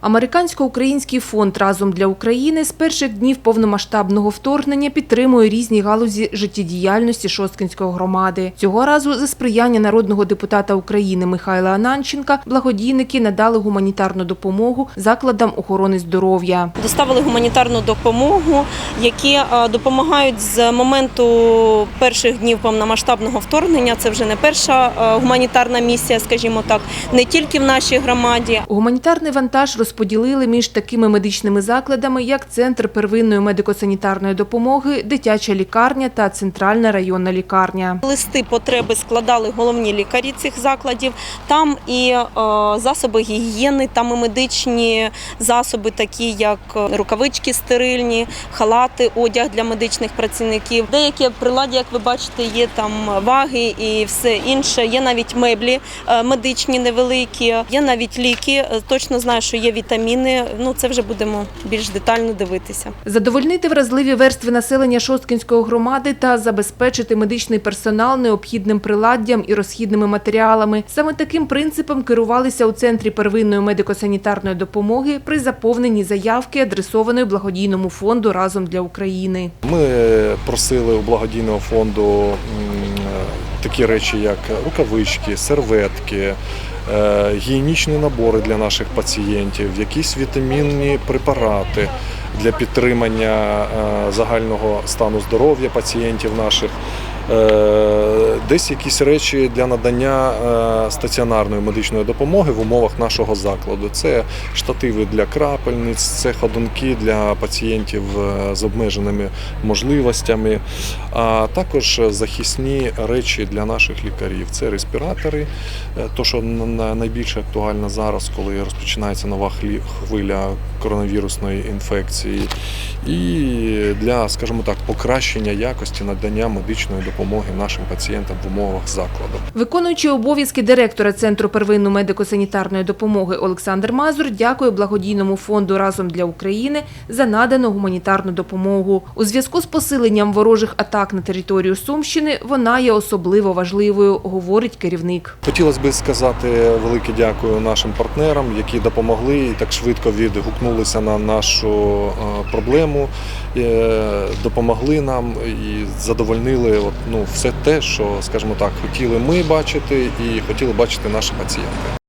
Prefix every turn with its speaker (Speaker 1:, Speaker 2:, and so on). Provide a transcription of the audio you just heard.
Speaker 1: Американсько-український фонд разом для України з перших днів повномасштабного вторгнення підтримує різні галузі життєдіяльності Шосткинської громади. Цього разу за сприяння народного депутата України Михайла Ананченка благодійники надали гуманітарну допомогу закладам охорони здоров'я.
Speaker 2: доставили гуманітарну допомогу, які е, допомагають з моменту перших днів повномасштабного вторгнення. Це вже не перша е, гуманітарна місія, скажімо так, не тільки в нашій громаді,
Speaker 1: Гуманітарний вантаж розподілили між такими медичними закладами, як Центр первинної медико-санітарної допомоги, дитяча лікарня та центральна районна лікарня.
Speaker 2: Листи потреби складали головні лікарі цих закладів. Там і е, засоби гігієни, там і медичні засоби, такі як рукавички стерильні, халати, одяг для медичних працівників. Деякі приладі, як ви бачите, є там ваги і все інше. Є навіть меблі е, медичні невеликі, є навіть ліки. Е, Точно знаю, що є вітаміни. Ну це вже будемо більш детально дивитися.
Speaker 1: Задовольнити вразливі верстви населення Шосткінської громади та забезпечити медичний персонал необхідним приладдям і розхідними матеріалами. Саме таким принципом керувалися у Центрі первинної медико-санітарної допомоги при заповненні заявки, адресованої благодійному фонду разом для України.
Speaker 3: Ми просили у благодійного фонду такі речі, як рукавички, серветки, е, гігієнічні набори для наших пацієнтів, якісь вітамінні препарати для підтримання е, загального стану здоров'я пацієнтів наших. Е, Десь якісь речі для надання е, стаціонарної медичної допомоги в умовах нашого закладу. Це штативи для крапельниць, це ходунки для пацієнтів е, з обмеженими можливостями, а також захисні речі для наших лікарів. Це респіратори, то що найбільше актуально зараз, коли розпочинається нова хвиля коронавірусної інфекції, і для, скажімо так, покращення якості надання медичної допомоги нашим пацієнтам в умовах закладу.
Speaker 1: Виконуючий обов'язки директора Центру первинної медико-санітарної допомоги Олександр Мазур дякує благодійному фонду разом для України за надану гуманітарну допомогу. У зв'язку з посиленням ворожих атак на територію Сумщини вона є особливо важливою, говорить керівник.
Speaker 3: Хотілося б сказати велике дякую нашим партнерам, які допомогли і так швидко відгукнулися на нашу е, проблему, е, допомогли нам і задовольнили от, ну, все те, що, скажімо так, хотіли ми бачити і хотіли бачити наші пацієнти.